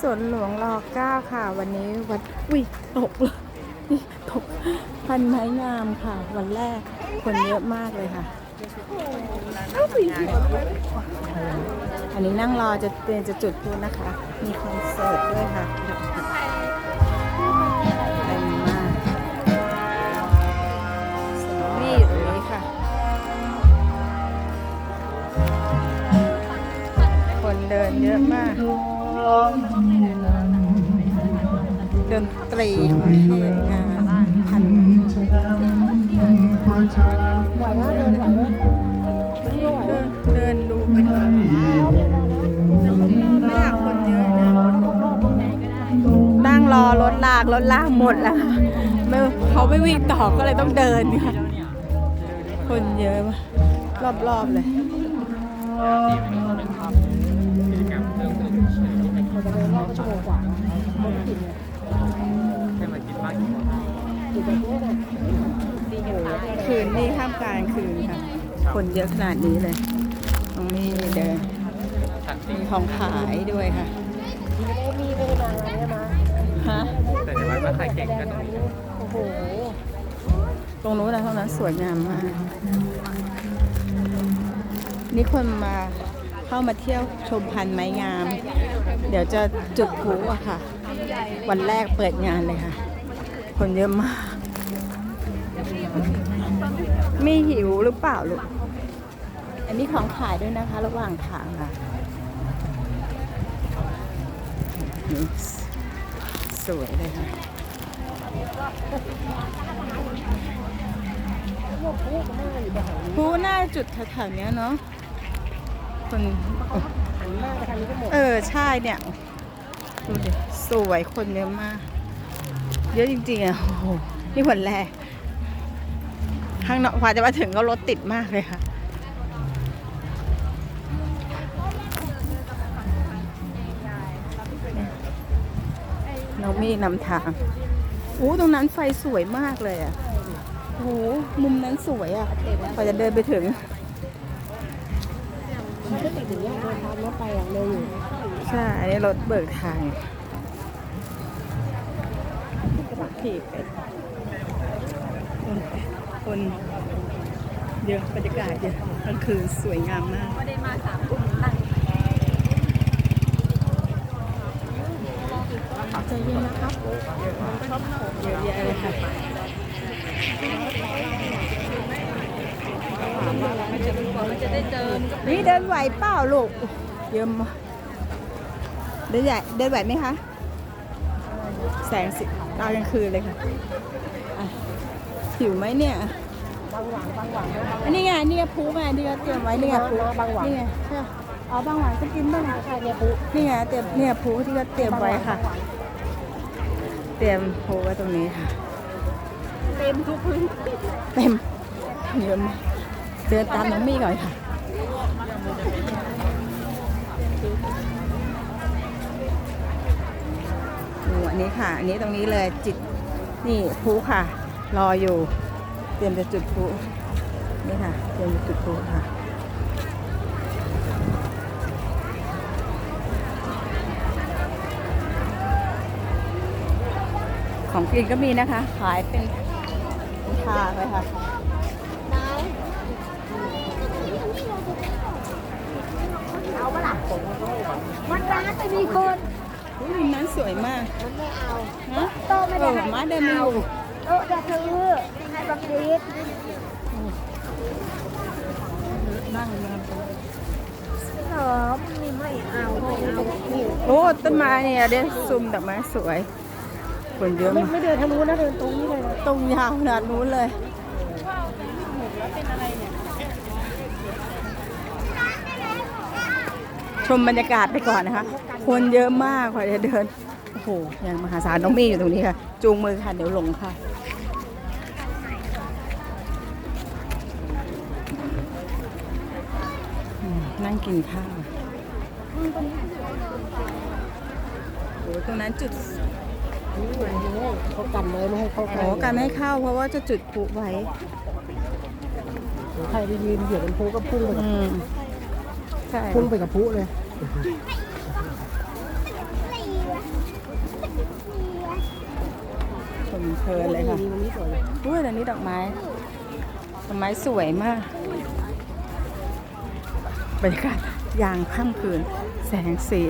สวนหลวงรอเก้าค่ะ วันนี้วันอุ้ยตกเลยตกพันไม้งามค่ะ วันแรกคนเยอะมากเลยค่ะ อันนี้นั่งรอจะเตรียมจะจุดพูนะคะ มีคอนเสิร์ตด้วยค่ะเต็มมากนี่อยู่ตรงนี้ค่ะ คนเดินเยอะมาก นตรีของเทงานพันเดินดูไปนไม่อยากคนเยอะนะนั่งรอรถลากรถลากหมดแล้วค่ะไม่เขาไม่วิ่งต่อก็เลยต้องเดินค่ะคนเยอะมากรอบๆเลย คืนนี่ข้ามกลางคืนค่ะ คนเยอะขนาดนี้เลย ตรงนี้เดินมีของขายด้วยค่ะฮะแต่ในวัดมาขายเก่งกันโอ้โหตรงนู้นนะเท่านั้นสวยงามมาก นี่คนมาเข้ามาเที่ยวชมพันไม้งาม เดี๋ยวจะจุดพลุอะค่ะ วันแรกเปิดงานเลยค่ะ คนเยอะมาก ไม่หิวหรือเปล่าลูก อันนี้ของขายด้วยนะคะ ระหว่างทางค่ะนี่สวยเลยค่ะผู้น่าจุดแถวๆเนี้ยเนาะ คนเออ ใช่เนี่ย ดูดิ สวยคนเยอะมาก เยอะจริงๆอะโอ้โหนี่วันแรกข้างนอกกว่าจะมาถึงก็รถติดมากเลยค่ะน้องมี่นำทางอู้ตรงนั้นไฟสวยมากเลยอะโอ้โหมุมนั้นสวยอะกว่าจะเดินไปถึงมันก็ติดอย่างเงี้ยเดินทางรถไปอย่างเร็วอยู่ใช่อันนี้รถเบิกทาง ถีบไปคนคนเยอะบรรยากาศเยอะกลางคืนสวยงามมากใจเย็นนะครับเยอะแยะเลยค่ะนี่เดินไหวเปล่าลูก เยอะมากเดินใหญ่เดินไหวไหมคะ แสงสิตอนกลางคืนเลยค่ะอะหิวไหมเนี่ยบางหวังบางหวังอันนี้ไงนี่ไงพูไงนี่ไงเตรียมไว้นี่ไงพูบางหวังนี่ไงใช่ปะอ๋อบางหวังก็กินบ้างใช่เนี่ยปุ๊นี่ไงเตรียมเนี่ยพูที่เขาเตรียมไว้ค่ะ เตรียมพูไว้ตรงนี้ค่ะ เต็มทุกพื้นเต็มเยอะมากเดินตามน้องมี่ก่อนค่ะ อันนี้ค่ะ อันนี้ตรงนี้เลยจิตนี่พลุค่ะ รออยู่ เตรียมจะจุดพลุนี่ค่ะ เตรียมจะจุดพลุค่ะของกินก็มีนะคะ ขายเป็นทาเลยค่ะเอาปะล่ะมันร้านจะมีคน อุ้ยมุมนั้นสวยมากมันไม่เอาฮะโต๊ะไม่ได้เออมาเดินมาอยู่โต๊ะจะซื้อให้บังดีดนั่งนะเหรอมันมีไม่เอาไม่เอานี่โอ้ต้นไม้เนี่ยเดี๋ยวซุ่มดอกไม้สวยคนเยอะไม่มากไม่เดินทางนู้นนะเดินตรงนี้เลยนะตรงยาวขนาดนู้นเลย ชมบรรยากาศไปก่อนนะคะ คนเยอะมากกว่าจะเดิน โอ้โหอย่างมหาศาลน้องมี่อยู่ตรงนี้ค่ะ จูงมือค่ะ เดี๋ยวหลงค่ะอืมนั่งกินข้าวโอ้ตรงนั้นจุดเขากันเลยไม่ให้เข้าใกโอ้ล้การไม่ให้เข้าเพราะว่าจะจุดพลุไว้ ใครไปยืนเหยียบเป็นพูก็พุ่งไปกับอืมใช่ พุ่งไปกับพูเลย ชมเพลินเลยค่ะอุ้ยอันนี้ดอกไม้ ดอกไม้สวยมาก บรรยากาศยางข้ามคืน แสงสี